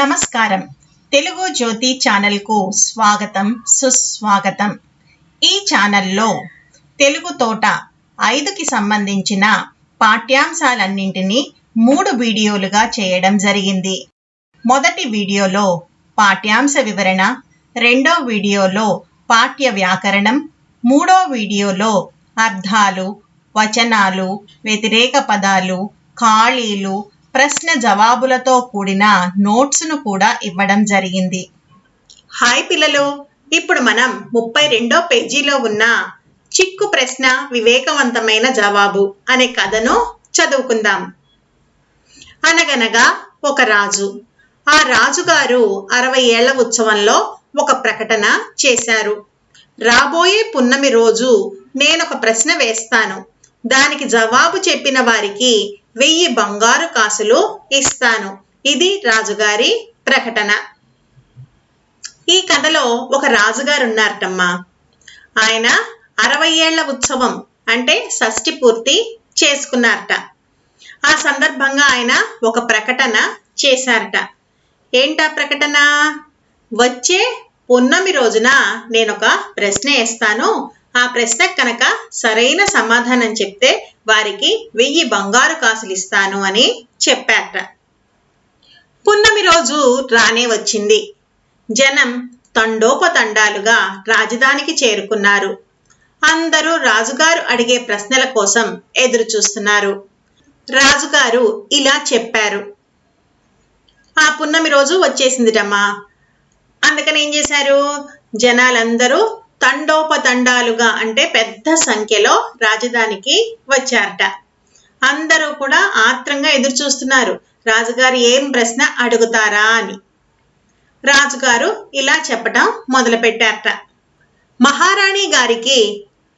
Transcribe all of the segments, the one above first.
నమస్కారం. తెలుగు జ్యోతి ఛానల్కు స్వాగతం సుస్వాగతం. ఈ ఛానల్లో తెలుగు తోట ఐదుకి సంబంధించిన పాఠ్యాంశాలన్నింటినీ మూడు వీడియోలుగా చేయడం జరిగింది. మొదటి వీడియోలో పాఠ్యాంశ వివరణ రెండో వీడియోలో పాఠ్య వ్యాకరణం మూడో వీడియోలో అర్థాలు వచనాలు వ్యతిరేక పదాలు ఖాళీలు ప్రశ్న జవాబులతో కూడిన నోట్స్ను కూడా ఇవ్వడం జరిగింది. హాయ్ పిల్లలు ఇప్పుడు మనం ముప్పై రెండో పేజీలో ఉన్న చిక్కు ప్రశ్న వివేకవంతమైన జవాబు అనే కథను చదువుకుందాం. అనగనగా ఒక రాజు. ఆ రాజుగారు అరవై ఏళ్ళ ఉత్సవంలో ఒక ప్రకటన చేశారు. రాబోయే పున్నమి రోజు నేనొక ప్రశ్న వేస్తాను. దానికి జవాబు చెప్పిన వారికి వెయ్యి బంగారు కాసులు ఇస్తాను. ఇది రాజుగారి ప్రకటన. ఈ కథలో ఒక రాజుగారు ఉన్నారటమ్మా ఆయన అరవై ఏళ్ళ ఉత్సవం అంటే షష్ఠి పూర్తి చేసుకున్నారట. ఆ సందర్భంగా ఆయన ఒక ప్రకటన చేశారట. ఏంటా ప్రకటన? వచ్చే పున్నమి రోజున నేను ఒక ప్రశ్న వేస్తాను. ఆ ప్రశ్న కనుక సరైన సమాధానం చెప్తే వారికి వెయ్యి బంగారు కాసులు ఇస్తాను అని చెప్పారట. పున్నమి రోజు రానే వచ్చింది. జనం తండోపతండాలుగా రాజధానికి చేరుకున్నారు. అందరూ రాజుగారు అడిగే ప్రశ్నల కోసం ఎదురు చూస్తున్నారు రాజుగారు ఇలా చెప్పారు. ఆ పున్నమి రోజు వచ్చేసిందిటమ్మా. అందుకని ఏం చేశారు? జనాలందరూ తండోపతండాలుగా అంటే పెద్ద సంఖ్యలో రాజధానికి వచ్చారట. అందరూ కూడా ఆత్రంగా ఎదురు చూస్తున్నారు రాజుగారు ఏం ప్రశ్న అడుగుతారా అని. రాజుగారు ఇలా చెప్పటం మొదలుపెట్టారట. మహారాణి గారికి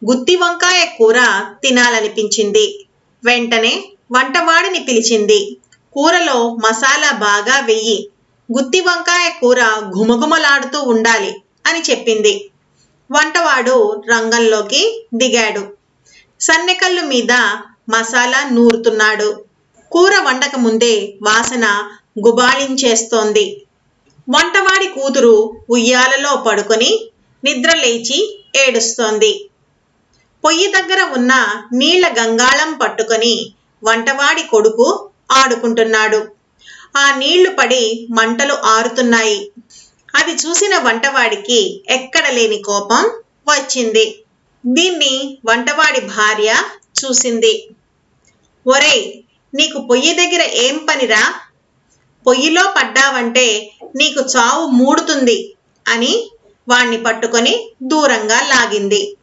గుత్తి వంకాయ కూర తినాలనిపించింది. వెంటనే వంటవాడిని పిలిచింది. కూరలో మసాలా బాగా వెయ్యి గుత్తి వంకాయ కూర ఘుమఘుమలాడుతూ ఉండాలి అని చెప్పింది. వంటవాడు రంగంలోకి దిగాడు. సన్నెకల్లు మీద మసాలా నూరుతున్నాడు. కూర వండక ముందే వాసన గుబాళించేస్తోంది. వంటవాడి కూతురు ఉయ్యాలలో పడుకొని నిద్ర లేచి ఏడుస్తోంది. పొయ్యి దగ్గర ఉన్న నీళ్ళ గంగాళం పట్టుకొని వంటవాడి కొడుకు ఆడుకుంటున్నాడు. ఆ నీళ్ళు పడి మంటలు ఆరుతున్నాయి. అది చూసిన వంటవాడికి ఎక్కడ లేని కోపం వచ్చింది. దీన్ని వంటవాడి భార్య చూసింది. ఒరేయ్ నీకు పొయ్యి దగ్గర ఏం పనిరా? పొయ్యిలో పడ్డావంటే నీకు చావు మూడుతుంది అని వాణ్ణి పట్టుకొని దూరంగా లాగింది.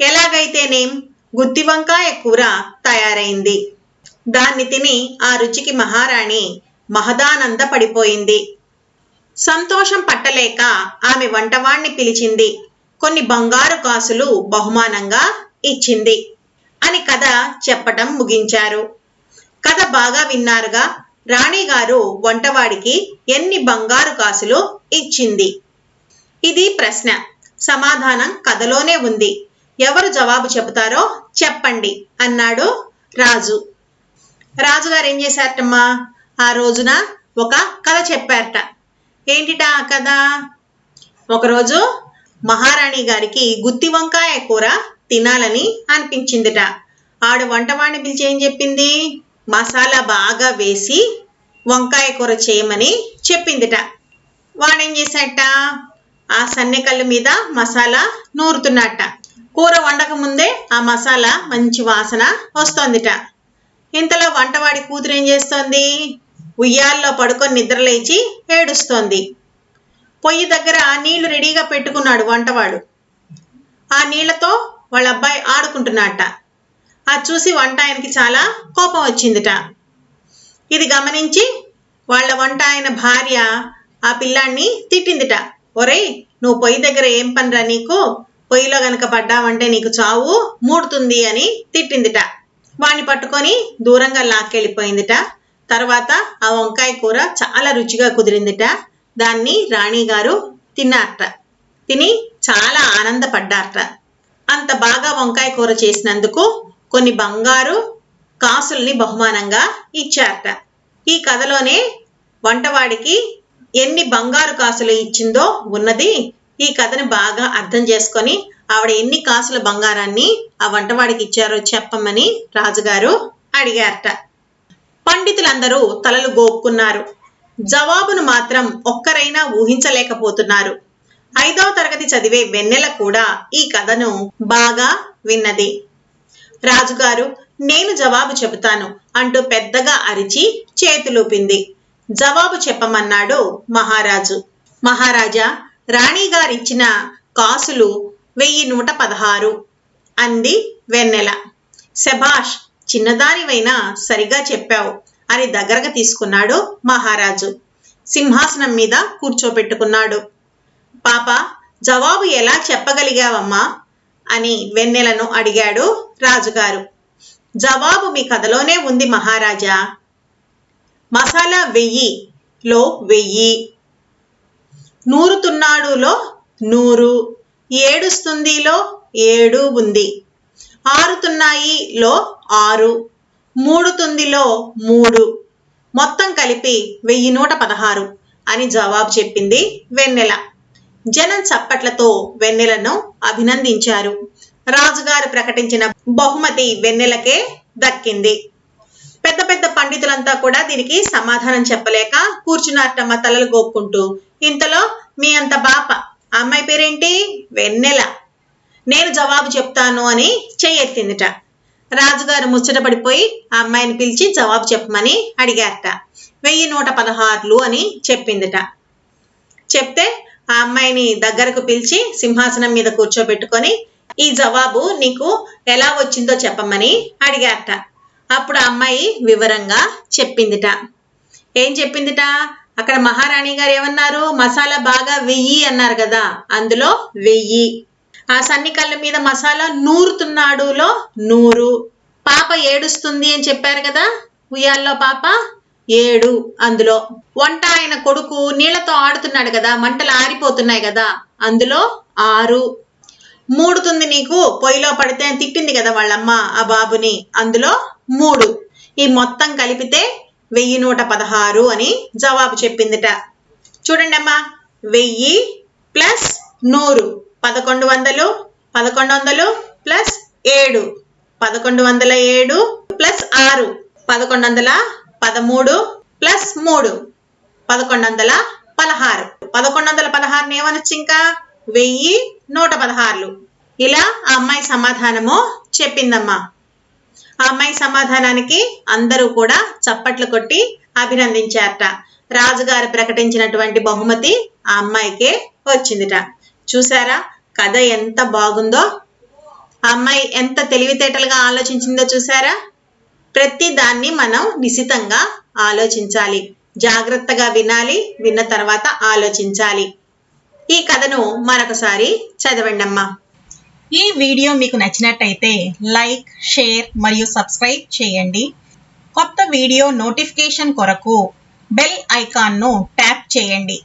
ఎలాగైతేనేం? గుత్తి వంకాయ కూర తయారైంది. దాన్ని తిని ఆ రుచికి మహారాణి మహదానంద పడిపోయింది. సంతోషం పట్టలేక ఆమె వంటవాణ్ణి పిలిచింది. కొన్ని బంగారు కాసులు బహుమానంగా ఇచ్చింది. అని కథ చెప్పటం ముగించారు. కథ బాగా విన్నారుగా రాణిగారు వంటవాడికి ఎన్ని బంగారు కాసులు ఇచ్చింది? ఇది ప్రశ్న. సమాధానం కథలోనే ఉంది. ఎవరు జవాబు చెబుతారో చెప్పండి అన్నాడు రాజు. రాజుగారు ఏం చేశారటమ్మా? ఆ రోజున ఒక కథ చెప్పారట. ఏంటిటా ఆ కథ? ఒకరోజు మహారాణి గారికి గుత్తి వంకాయ కూర తినాలని అనిపించిందిట. ఆడు వంటవాణ్ణి పిలిచి ఏం చెప్పింది? మసాలా బాగా వేసి వంకాయ కూర చేయమని చెప్పిందిట. వాడేం చేశాట ఆ సన్నెకల్లు మీద మసాలా నూరుతున్నట్ట కూర వండక ముందే ఆ మసాలా మంచి వాసన వస్తోందిట. ఇంతలో వంటవాడి కూతురు ఏం చేస్తోంది? ఉయ్యాల్లో పడుకొని నిద్రలేచి ఏడుస్తోంది. పొయ్యి దగ్గర నీళ్ళు రెడీగా పెట్టుకున్నాడు వంటవాడు. ఆ నీళ్ళతో వాళ్ళ అబ్బాయి ఆడుకుంటున్నట్ట అది చూసి వంట ఆయనకి చాలా కోపం వచ్చిందిట. ఇది గమనించి వాళ్ళ వంట ఆయన భార్య ఆ పిల్లాన్ని తిట్టిందిట. ఒరేయ్ నువ్వు పొయ్యి దగ్గర ఏం పనిరా నీకు? పొయ్యిలో గనక పడ్డావంటే నీకు చావు మూడుతుంది అని తిట్టిందిట. వాణ్ణి పట్టుకొని దూరంగా లాక్కెళ్ళిపోయిందిట. తర్వాత ఆ వంకాయ కూర చాలా రుచిగా కుదిరిందిట. దాన్ని రాణిగారు తిన్నారట. తిని చాలా ఆనందపడ్డారట. అంత బాగా వంకాయ కూర చేసినందుకు కొన్ని బంగారు కాసుల్ని బహుమానంగా ఇచ్చారట. ఈ కథలోనే వంటవాడికి ఎన్ని బంగారు కాసులు ఇచ్చిందో ఉన్నది ఈ కథని బాగా అర్థం చేసుకొని ఆవిడ ఎన్ని కాసుల బంగారాన్ని ఆ వంటవాడికి ఇచ్చారో చెప్పమని రాజుగారు అడిగారట. పండితులందరూ తలలు గోక్కున్నారు జవాబును మాత్రం ఒక్కరైనా ఊహించలేకపోతున్నారు. ఐదవ తరగతి చదివే వెన్నెల కూడా ఈ కథను బాగా విన్నది. రాజుగారు నేను జవాబు చెబుతాను అంటూ పెద్దగా అరిచి చేతులూపింది. జవాబు చెప్పమన్నాడు మహారాజు. మహారాజా రాణిగారిచ్చిన కాసులు వెయ్యి నూట పదహారు అంది వెన్నెల. శభాష్ చిన్నదానివైనా సరిగా చెప్పావు. అని దగ్గరగా తీసుకున్నాడు మహారాజు. సింహాసనం మీద కూర్చోపెట్టుకున్నాడు పాప జవాబు ఎలా చెప్పగలిగావమ్మా? అని వెన్నెలను అడిగాడు రాజుగారు. జవాబు మీ కథలోనే ఉంది మహారాజా. మసాలా వెయ్యిలో వెయ్యి. నూరుతున్నాడులో నూరు. ఏడుస్తుందిలో ఏడు ఉంది. ఆరుతున్నాయిలో ఆరు మూడు మూడుతుందిలో మూడు. మొత్తం కలిపి వెయ్యి నూట పదహారు అని జవాబు చెప్పింది వెన్నెల. జనం చప్పట్లతో వెన్నెలను అభినందించారు. రాజుగారు ప్రకటించిన బహుమతి వెన్నెలకే దక్కింది. పెద్ద పెద్ద పండితులంతా కూడా దీనికి సమాధానం చెప్పలేక కూర్చున్నట్టమ్మ తలలు గోక్కుంటూ. ఇంతలో మీ అంత బాప అమ్మాయి పేరేంటి? వెన్నెల. నేను జవాబు చెప్తాను అని చేయెత్తిందిట రాజుగారు ముచ్చటపడిపోయి ఆ అమ్మాయిని పిలిచి జవాబు చెప్పమని అడిగారట. వెయ్యి నూట పదహారులు అని చెప్పిందిట. చెప్తే ఆ అమ్మాయిని దగ్గరకు పిలిచి సింహాసనం మీద కూర్చోబెట్టుకొని ఈ జవాబు నీకు ఎలా వచ్చిందో చెప్పమని అడిగారట. అప్పుడు అమ్మాయి వివరంగా చెప్పిందిట. ఏం చెప్పిందిట? అక్కడ మహారాణి గారు ఏమన్నారు? మసాలా బాగా వెయ్యి అన్నారు కదా అందులో వెయ్యి. ఆ సన్నికళ్ళ మీద మసాలా నూరుతున్నాడులో నూరు. పాప ఏడుస్తుంది అని చెప్పారు కదా? ఉయ్యాల్లో పాప ఏడు అందులో. వంట ఆయన కొడుకు నీళ్ళతో ఆడుతున్నాడు కదా? మంటలు ఆరిపోతున్నాయి కదా? అందులో ఆరు. మూడుతుంది నీకు? పొయ్యిలో పడితే తిట్టింది కదా వాళ్ళమ్మ ఆ బాబుని. అందులో మూడు. ఈ మొత్తం కలిపితే వెయ్యి నూట పదహారు అని జవాబు చెప్పిందిట. చూడండి అమ్మా వెయ్యి ప్లస్ నూరు. పదకొండు వందలు పదకొండు వందలు ప్లస్ ఏడు. పదకొండు వందల ఏడు ప్లస్ ఆరు. పదకొండు వందల పదమూడు ప్లస్ మూడు. పదకొండు వందల పదహారు. పదకొండు వందల పదహారుని ఏమనొచ్చు ఇంకా? వెయ్యి నూట పదహారులు. ఇలా ఆ అమ్మాయి సమాధానము చెప్పిందమ్మా. ఆ అమ్మాయి సమాధానానికి అందరూ కూడా చప్పట్లు కొట్టి అభినందించారట. రాజుగారు ప్రకటించినటువంటి బహుమతి ఆ అమ్మాయికే వచ్చిందిట. చూసారా? కథ ఎంత బాగుందో? అమ్మాయి ఎంత తెలివితేటలుగా ఆలోచించిందో చూసారా? ప్రతి దాన్ని మనం నిశితంగా ఆలోచించాలి. జాగ్రత్తగా వినాలి విన్న తర్వాత ఆలోచించాలి. ఈ కథను మరొకసారి చదవండి ఈ వీడియో మీకు నచ్చినట్టయితే లైక్ షేర్ మరియు సబ్స్క్రైబ్ చేయండి. కొత్త వీడియో నోటిఫికేషన్ కొరకు బెల్ ఐకాన్ను ట్యాప్ చేయండి.